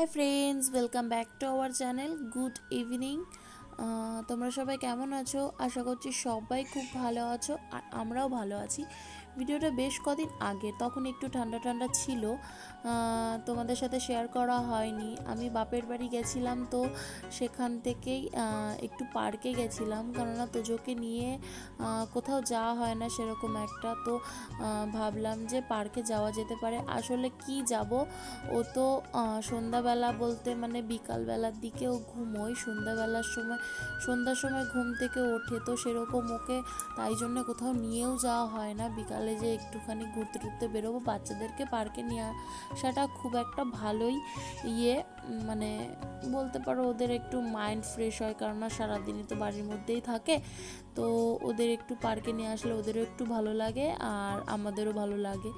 Hi friends welcome back to our channel good evening তোমরা সবাই কেমন আছো? আশা করছি সবাই খুব ভালো আছো, আর আমরাও ভালো আছি। ভিডিওটা বেশ কদিন আগে, তখন একটু ঠান্ডা ঠান্ডা ছিল তোমাদের সাথে শেয়ার করা হয়নি। আমি বাপের বাড়ি গেছিলাম তো সেখান থেকেই একটু পার্কে গেছিলাম। কেননা তোজোকে নিয়ে কোথাও যাওয়া হয় না সেরকম একটা। তো ভাবলাম যে পার্কে যাওয়া যেতে পারে। আসলে কি যাব? ও তো সন্ধ্যাবেলা বলতে মানে বিকালবেলার দিকেও ঘুমোয়। সন্ধ্যাবেলার সময়, সন্ধ্যার সময় ঘুম থেকে ওঠে। তো সেরকম ওকে তাই জন্য কোথাও নিয়েও যাওয়া হয় না। বিকালে যে একটুখানি ঘুরতে টুরতে বেরোবো, বাচ্চাদেরকে পার্কে নিয়ে আসাটা খুব একটা ভালোই ইয়ে মানে বলতে পারো ওদের একটু মাইন্ড ফ্রেশ হয় কেননা সারাদিনই তো বাড়ির মধ্যেই থাকে। তো ওদের একটু পার্কে নিয়ে আসলে ওদেরও একটু ভালো লাগে আর আমাদেরও ভালো লাগে।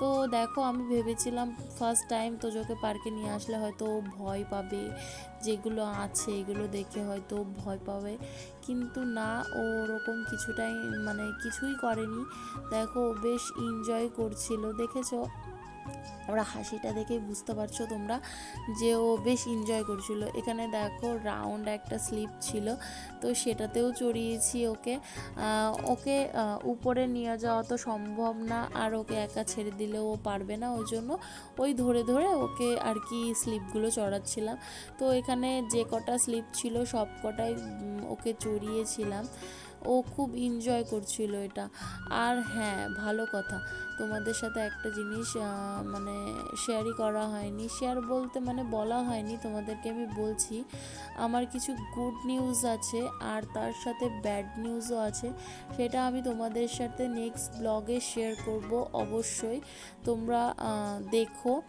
তো দেখো আমি ভেবেছিলাম ফার্স্ট টাইম তোজোকে পার্কে নিয়ে আসলে হয়তো ভয় পাবে যেগুলো আছে, এগুলো দেখে হয়তো ভয় পাবে। কিন্তু না, ও ওরকম কিছুটাই মানে কিছুই করেনি। দেখো বেশ এনজয় করছিল। দেখেছ? ওরা হাসিটা দেখেই বুঝতে পারছ তোমরা যে ও বেশ এনজয় করছিল। এখানে দেখো রাউন্ড একটা স্লিপ ছিল, তো সেটাতেও চড়িয়েছি ওকে। ওকে উপরে নিয়ে যাওয়া তো সম্ভব না, আর ওকে একা ছেড়ে দিলেও ও পারবে না, ওই জন্য ওই ধরে ধরে ওকে আর কি স্লিপগুলো চড়াচ্ছিলাম। তো এখানে যে কটা স্লিপ ছিল সব কটাই ওকে চড়িয়েছিলাম। ও খুব এনজয় করছিল এটা। আর হ্যাঁ ভালো কথা। তোমাদের সাথে একটা জিনিস মানে শেয়ারই করা হয়নি। শেয়ার বলতে মানে বলা হয়নি, তোমাদেরকে আমি বলছি। আমার কিছু গুড নিউজ আছে, আর তার সাথে ব্যাড নিউজও আছে। সেটা আমি তোমাদের সাথে নেক্সট ব্লগে শেয়ার করব অবশ্যই। তোমরা দেখো।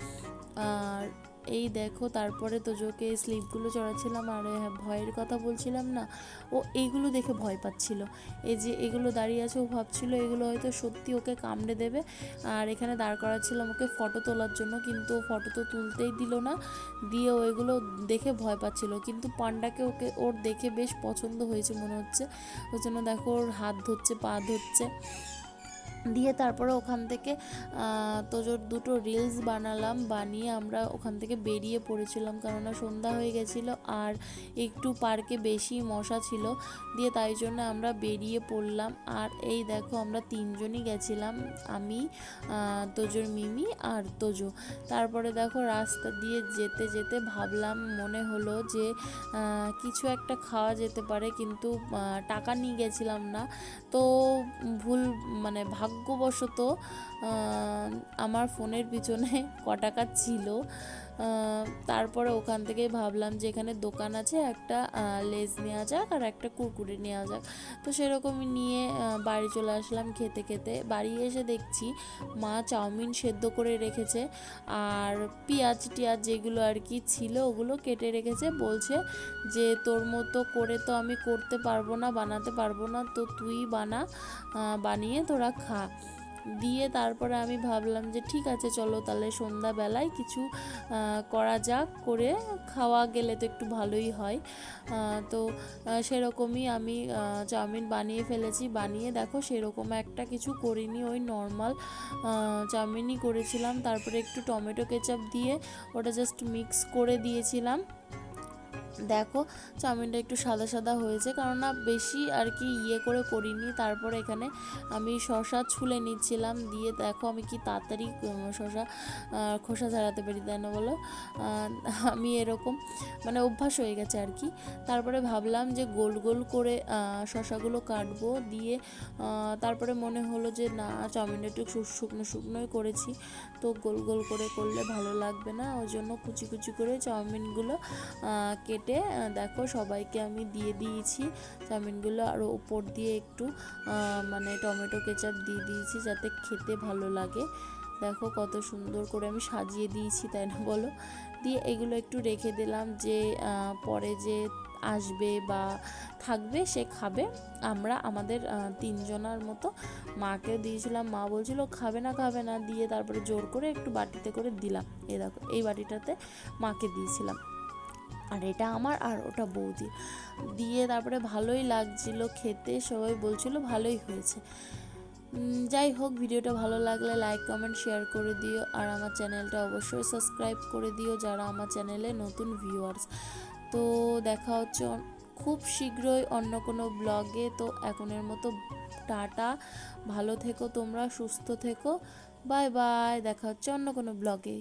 আর এই দেখো তারপরে তোজোকে স্লিপগুলো চড়াচ্ছিলাম আর হ্যাঁ, ভয়ের কথা বলছিলাম না ও এইগুলো দেখে ভয় পাচ্ছিল। এই যে এগুলো দাঁড়িয়ে আছে ও ভাবছিল এগুলো হয়তো সত্যি ওকে কামড়ে দেবে। আর এখানে দাঁড় করাচ্ছিলাম ওকে ফটো তোলার জন্য কিন্তু ও ফটো তো তুলতেই দিল না দিয়ে ও এগুলো দেখে ভয় পাচ্ছিল। কিন্তু পান্ডাকে ওকে ওর দেখে বেশ পছন্দ হয়েছে মনে হচ্ছে। ওই জন্য দেখো ওর হাত ধরছে পা ধরছে। দিয়ে তারপরে ওখান থেকে তোজোর দুটো রিলস বানালাম, বানিয়ে আমরা ওখান থেকে বেরিয়ে পড়েছিলাম। কেননা সন্ধ্যা হয়ে গেছিল আর একটু পার্কে বেশি মশা ছিল, দিয়ে তাই জন্য আমরা বেরিয়ে পড়লাম। আর এই দেখো, আমরা তিনজনই গেছিলাম, আমি তোজোর মিমি আর তোজো। তারপরে দেখো, রাস্তা দিয়ে যেতে যেতে ভাবলাম, মনে হলো যে কিছু একটা খাওয়া যেতে পারে, কিন্তু টাকা নিয়ে গেছিলাম না। তো ভুল মানে ভাগ্যবশত আমার ফোনের পিছনে ক টাকা ছিল তারপরে ওখান থেকে ভাবলাম যে এখানে দোকান আছে, একটা লেজ নেওয়া যাক আর একটা কুরকুরে নেওয়া যাক। তো সেরকমই নিয়ে বাড়ি চলে আসলাম খেতে খেতে। বাড়ি এসে দেখছি মা চাউমিন সেদ্ধ করে রেখেছে আর পেঁয়াজ টিয়াজ যেগুলো আর কি ছিল ওগুলো কেটে রেখেছে। বলছে যে, তোর মতো করে তো আমি করতে পারব না, বানাতে পারব না, তো তুই বানা বানিয়ে তোরা খা। দিয়ে তারপরে আমি ভাবলাম যে ঠিক আছে, চলো তাহলে সন্ধ্যাবেলায় কিছু করা যাক করে খাওয়া গেলে তো একটু ভালোই হয়। তো সেরকমই আমি চাউমিন বানিয়ে ফেলেছি। বানিয়ে দেখো সেরকম একটা কিছু করিনি, ওই নর্মাল চাউমিনই করেছিলাম। তারপরে একটু টমেটো কেচাপ দিয়ে ওটা জাস্ট মিক্স করে দিয়েছিলাম। দেখো চাউমিনটা একটু সাদা সাদা হয়েছে কারণ কেননা বেশি আর কি ইয়ে করে করিনি। তারপরে এখানে আমি শশা ছুলে নিচ্ছিলাম দিয়ে দেখো আমি কি তাড়াতাড়ি শশা খোসা ছাড়াতে পারি তাই না বলো? আমি এরকম মানে অভ্যাস হয়ে গেছে আর কি। তারপরে ভাবলাম যে গোল গোল করে শশাগুলো কাটবো দিয়ে তারপরে মনে হলো যে না চাউমিনটা একটু শুকনো শুকনোই করেছি। তো গোল গোল করে করলে ভালো লাগবে না ওই জন্য কুচি কুচি করে চাউমিনগুলো আহ, কেটে দেখো সবাইকে আমি দিয়ে দিয়েছি। চাউমিনগুলো আর উপর দিয়ে একটু মানে টমেটো কেচাপ দিয়ে দিয়েছি যাতে খেতে ভালো লাগে। দেখো কত সুন্দর করে আমি সাজিয়ে দিয়েছি, তাই না বলো? দিয়ে এগুলো একটু রেখে দিলাম যে পরে যে আসবে বা থাকবে সে খাবে। আমরা আমাদের তিনজনার মতো মাকে দিয়েছিলাম, মা বলছিল খাবে না খাবে না, দিয়ে তারপরে জোর করে একটু বাটিতে করে দিলাম। এই দেখো, এই বাটিটাতে মাকে দিয়েছিলাম। আর এটা আমার আর ওটা বৌদি। দিয়ে তারপরে ভালোই লাগছিল খেতে, সবাই বলছিল ভালোই হয়েছে। যাই হোক, ভিডিওটা ভালো লাগলে লাইক কমেন্ট শেয়ার করে দিও। আর আমার চ্যানেলটা অবশ্যই সাবস্ক্রাইব করে দিও যারা আমার চ্যানেলে নতুন ভিউয়ার্স তো দেখা হচ্ছে খুব শীঘ্রই অন্য কোনো ব্লগে তো এখনের মতো টাটা। ভালো থেকো তোমরা, সুস্থ থেকো। বাই বাই দেখা হচ্ছে অন্য কোনো ব্লগে